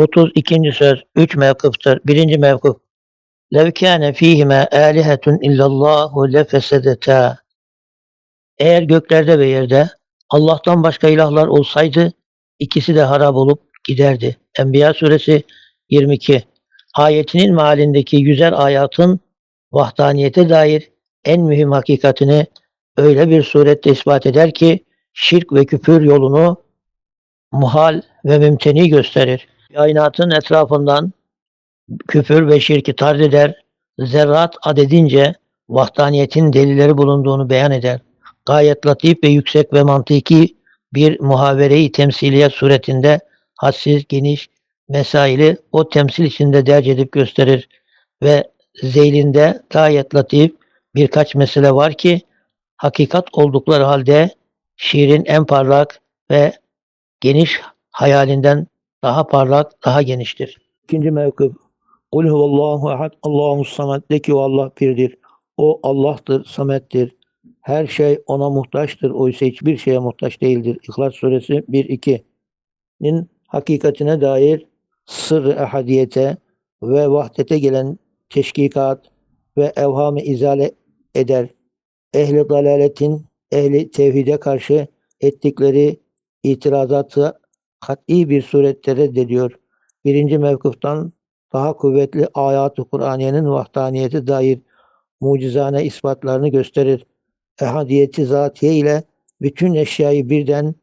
32. söz 3 mevkıftır. Birinci mevkıf. Lev kâne fîhime âlihetun illallâhu lefesedetâ. Eğer göklerde ve yerde Allah'tan başka ilahlar olsaydı ikisi de harap olup giderdi. Enbiya suresi 22. Ayetinin mealindeki yüzer ayatın vahdaniyete dair en mühim hakikatini öyle bir surette ispat eder ki şirk ve küfür yolunu muhal ve mümteni gösterir. Kainatın etrafından küfür ve şirki tard eder, zerrat adedince vahdaniyetin delilleri bulunduğunu beyan eder. Gayet latif ve yüksek ve mantıki bir muhavereyi temsiliye suretinde hassiz, geniş mesaili o temsil içinde derc edip gösterir ve zeylinde gayet latif birkaç mesele var ki hakikat oldukları halde şiirin en parlak ve geniş hayalinden daha parlak, daha geniştir. İkinci mevkıf. Kul huvallahu ahad, Allahu samet. De ki o Allah birdir. O Allah'tır, samettir. Her şey ona muhtaçtır. Oysa hiçbir şeye muhtaç değildir. İhlas suresi 1-2'nin hakikatine dair sır ehadiyete ve vahdete gelen teşkikat ve evhamı izale eder. Ehli dalaletin ehli tevhide karşı ettikleri itirazatı kat'i bir surette reddediyor. Birinci mevkıftan daha kuvvetli ayat-ı Kur'aniyenin vahdaniyeti dair mucizane ispatlarını gösterir. Ehadiyeti zatiye ile bütün eşyayı birden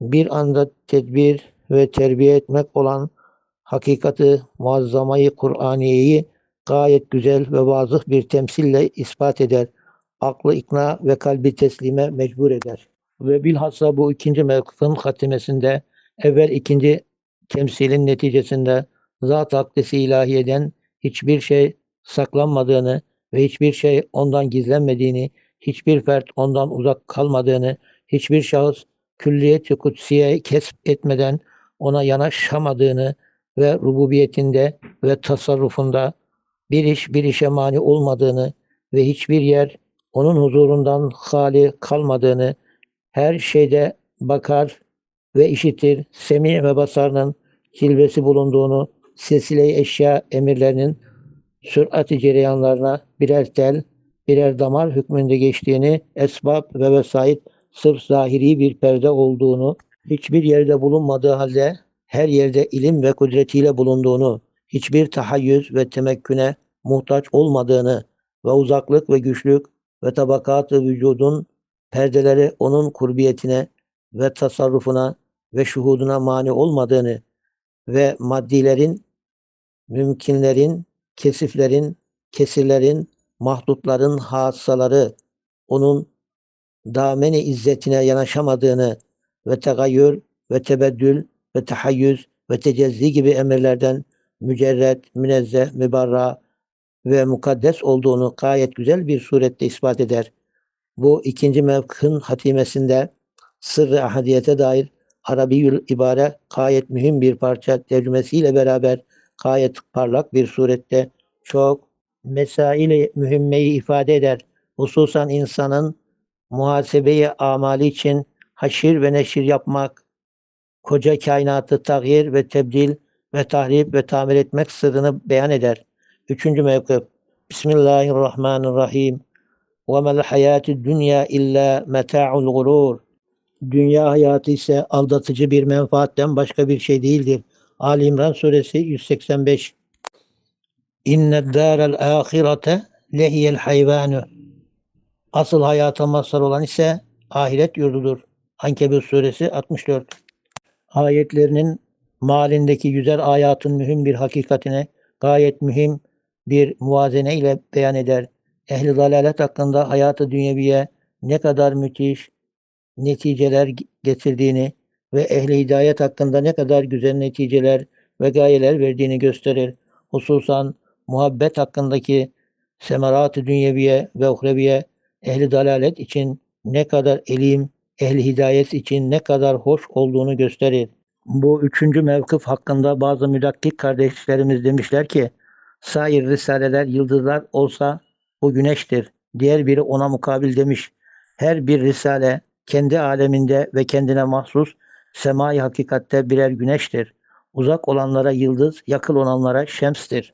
bir anda tedbir ve terbiye etmek olan hakikati muazzamayı Kur'aniyeyi gayet güzel ve vazıh bir temsille ispat eder. Aklı ikna ve kalbi teslime mecbur eder. Ve bilhassa bu ikinci mevkıfın hatimesinde evvel ikinci temsilin neticesinde zat akdesi ilahiyeden hiçbir şey saklanmadığını ve hiçbir şey ondan gizlenmediğini, hiçbir fert ondan uzak kalmadığını, hiçbir şahıs külliyet-i kutsiye kesp etmeden ona yanaşamadığını ve rububiyetinde ve tasarrufunda bir iş bir işe mani olmadığını ve hiçbir yer onun huzurundan hali kalmadığını, her şeyde bakar ve işitir, semi ve basarının cilvesi bulunduğunu, silsile eşya emirlerinin sürat-i cereyanlarına birer tel, birer damar hükmünde geçtiğini, esbab ve vesait sırf zahiri bir perde olduğunu, hiçbir yerde bulunmadığı halde her yerde ilim ve kudretiyle bulunduğunu, hiçbir tahayyüz ve temekküne muhtaç olmadığını ve uzaklık ve güçlük ve tabakat-ı vücudun perdeleri onun kurbiyetine ve tasarrufuna ve şuhuduna mani olmadığını ve maddilerin, mümkünlerin, kesiflerin, kesirlerin, mahdutların hassaları onun dameni izzetine yanaşamadığını ve tegayyür ve tebeddül ve tahayyüz ve tecezzi gibi emirlerden mücerret, münezzeh, mübarra ve mukaddes olduğunu gayet güzel bir surette ispat eder. Bu ikinci mevkın hatimesinde sırrı ahadiyete dair Arabiyül ibare gayet mühim bir parça tercümesiyle beraber gayet parlak bir surette çok mesaili mühimmeyi ifade eder. Hususan insanın muhasebeyi amali için haşir ve neşir yapmak, koca kainatı tağyir ve tebdil ve tahrip ve tamir etmek sırrını beyan eder. Üçüncü mevkif. Bismillahirrahmanirrahim. وَمَا الْحَيَاتِ الدُّنْيَا اِلَّا مَتَاعُ الْغُرُورِ Dünya hayatı ise aldatıcı bir menfaatten başka bir şey değildir. Ali İmran suresi 185 İnne dârel âhirete lehiyel hayvânü Asıl hayata mazhar olan ise ahiret yurdudur. Ankebut suresi 64 Ayetlerinin malindeki yüzer ayatın mühim bir hakikatine gayet mühim bir muvazene ile beyan eder. Ehli dalalet hakkında hayatı dünyeviye ne kadar müthiş neticeler getirdiğini ve ehli hidayet hakkında ne kadar güzel neticeler ve gayeler verdiğini gösterir. Hususan muhabbet hakkındaki semerat-ı dünyeviye ve uhreviye ehli dalalet için ne kadar elim, ehli hidayet için ne kadar hoş olduğunu gösterir. Bu üçüncü mevkıf hakkında bazı müdakkik kardeşlerimiz demişler ki, sair risaleler yıldızlar olsa bu güneştir. Diğer biri ona mukabil demiş. Her bir risale kendi aleminde ve kendine mahsus semai hakikatte birer güneştir. Uzak olanlara yıldız, yakın olanlara şemstir.